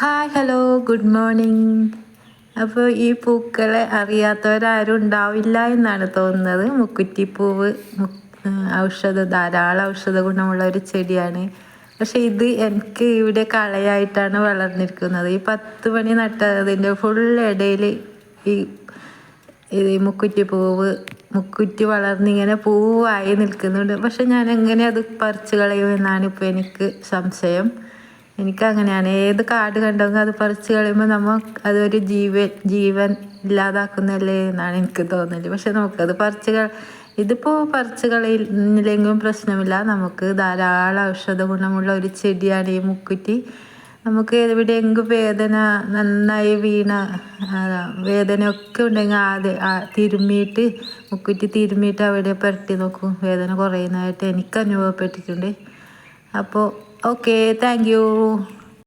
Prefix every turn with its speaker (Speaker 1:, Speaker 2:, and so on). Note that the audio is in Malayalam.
Speaker 1: ഹായ് ഹലോ ഗുഡ് മോർണിംഗ് അപ്പോൾ ഈ പൂക്കളെ അറിയാത്തവരാരും ഉണ്ടാവില്ല എന്നാണ് തോന്നുന്നത്. മുക്കുറ്റിപ്പൂവ് ഔഷധ ധാരാളം ഔഷധ ഗുണമുള്ള ഒരു ചെടിയാണ്. പക്ഷെ ഇത് എനിക്ക് ഇവിടെ കളയായിട്ടാണ് വളർന്നിരിക്കുന്നത്. ഈ പത്ത് മണി നട്ടതിന്റെ ഫുൾ ഇടയിൽ ഈ ഇത് മുക്കുറ്റിപ്പൂവ് മുക്കുറ്റി വളർന്നിങ്ങനെ പൂവായി നിൽക്കുന്നുണ്ട്. പക്ഷെ ഞാൻ എങ്ങനെ അത് പറിച്ചു കളയുമെന്നാണ് ഇപ്പോൾ എനിക്ക് സംശയം. എനിക്ക് അങ്ങനെയാണ് ഏത് കാട് കണ്ടെങ്കിൽ അത് പറിച്ച് കളയുമ്പോൾ നമ്മൾ അതൊരു ജീവൻ ജീവൻ ഇല്ലാതാക്കുന്നല്ലേ എന്നാണ് എനിക്ക് തോന്നൽ. പക്ഷെ നമുക്കത് പറിച്ച് ഇതിപ്പോൾ പറിച്ച് കളയില്ലെങ്കിലും പ്രശ്നമില്ല. നമുക്ക് ധാരാളം ഔഷധ ഗുണമുള്ള ഒരു ചെടിയാണ് ഈ മുക്കുറ്റി. നമുക്ക് എവിടെയെങ്കിലും വേദന നന്നായി വീണ വേദനയൊക്കെ ഉണ്ടെങ്കിൽ ആദ്യം തിരുമ്മിയിട്ട് മുക്കുറ്റി തിരുമ്മിയിട്ട് അവിടെ പുരട്ടി നോക്കും. വേദന കുറയുന്നതായിട്ട് എനിക്ക് അനുഭവപ്പെട്ടിട്ടുണ്ട്. അപ്പോൾ ഓക്കെ താങ്ക് യു